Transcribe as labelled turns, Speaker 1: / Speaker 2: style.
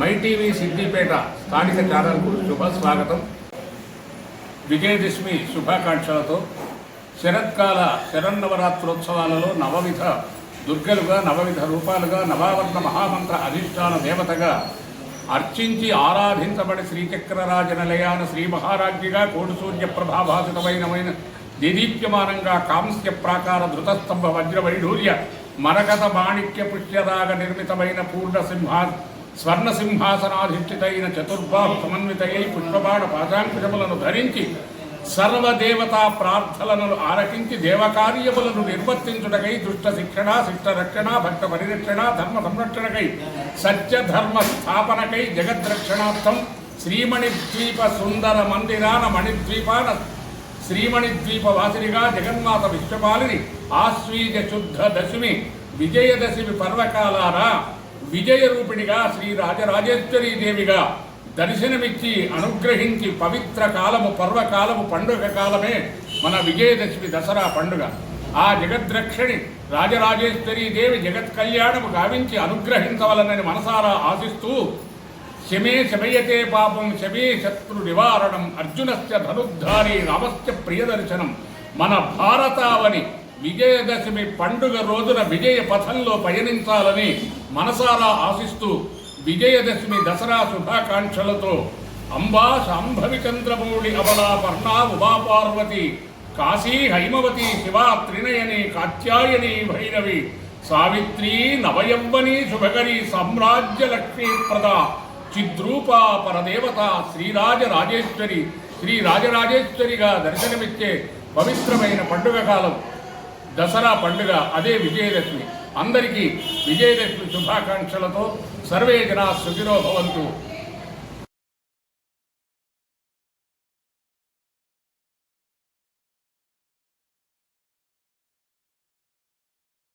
Speaker 1: My TV Siddipet స్థానిక ఛానల్కు శుభ స్వాగతం. విజయదశమి శుభాకాంక్షలతో శరత్కాల శరన్నవరాత్రోత్సవాలలో నవవిధ దుర్గలుగా నవవిధ రూపాలుగా నవావర్ణ మహామంత్ర అధిష్టాన దేవతగా అర్చించి ఆరాధించబడి శ్రీచక్రరాజ నిలయాన శ్రీ మహారాజ్ఞిగా కోటి సూర్య ప్రభాభాసితమైన నిరీప్యమానంగా కాంస్య ప్రాకార ధృతస్తంభ వజ్ర వైఢూర్య మరకత మాణిక్య పుష్యరాగ నిర్మితమైన పూర్ణసింహా స్వర్ణ సింహాసనాధిష్ఠితైన చతుర్బాహు సమన్వితయై పుష్పబాణ పాదాంకుశములను ధరించి సర్వదేవతా ప్రార్థనలను ఆరకించి దేవకార్యములను నిర్వర్తించుటకై దుష్ట శిక్షణ శిష్ట రక్షణ భక్త పరిరక్షణ ధర్మ సంరక్షణకై సత్య ధర్మ స్థాపనకై జగద్రక్షణార్థం శ్రీమణిద్వీప సుందర మందిరాన మణిద్వీపాన శ్రీమణిద్వీప వాసినిగా జగన్మాత విశ్వపాలిని ఆశ్వీజ శుద్ధ దశమి విజయదశమి పర్వకాలాన విజయ రూపిణిగా శ్రీ రాజరాజేశ్వరీ దేవిగా దర్శనమిచ్చి అనుగ్రహించి పవిత్ర కాలము పర్వకాలము పండుగ కాలమే మన విజయదశమి దసరా పండుగ. ఆ జగద్రక్షిణి రాజరాజేశ్వరీ దేవి జగత్ కళ్యాణము గావించి అనుగ్రహించవలనని మనసారా ఆశిస్తూ శమే శమయతే పాపం శమే శత్రు నివారణం అర్జునస్య ధనుద్ధారి రామస్య ప్రియదర్శనం. మన భారతావని విజయదశమి పండుగ రోజున విజయ పథంలో పయనించాలని మనసారా ఆశిస్తూ విజయదశమి దసరా శుభాకాంక్షలతో అంబా శాంభవి చంద్రమౌళి అబలా పర్ణా ఉమాపార్వతి కాశీ హైమవతి శివా త్రినయని కాత్యాయని భైరవి సావిత్రి నవయవ్వని శుభకరి సామ్రాజ్య చిద్రూప పరదేవత శ్రీరాజ రాజేశ్వరి శ్రీ రాజరాజేశ్వరిగా దర్శనమిచ్చే పవిత్రమైన పండుగ కాలం. దసరా పండుగ అదే విజయదశమి. అందరికీ విజయదశమి శుభాకాంక్షలతో సర్వే జనా సుఖినో భవంతు.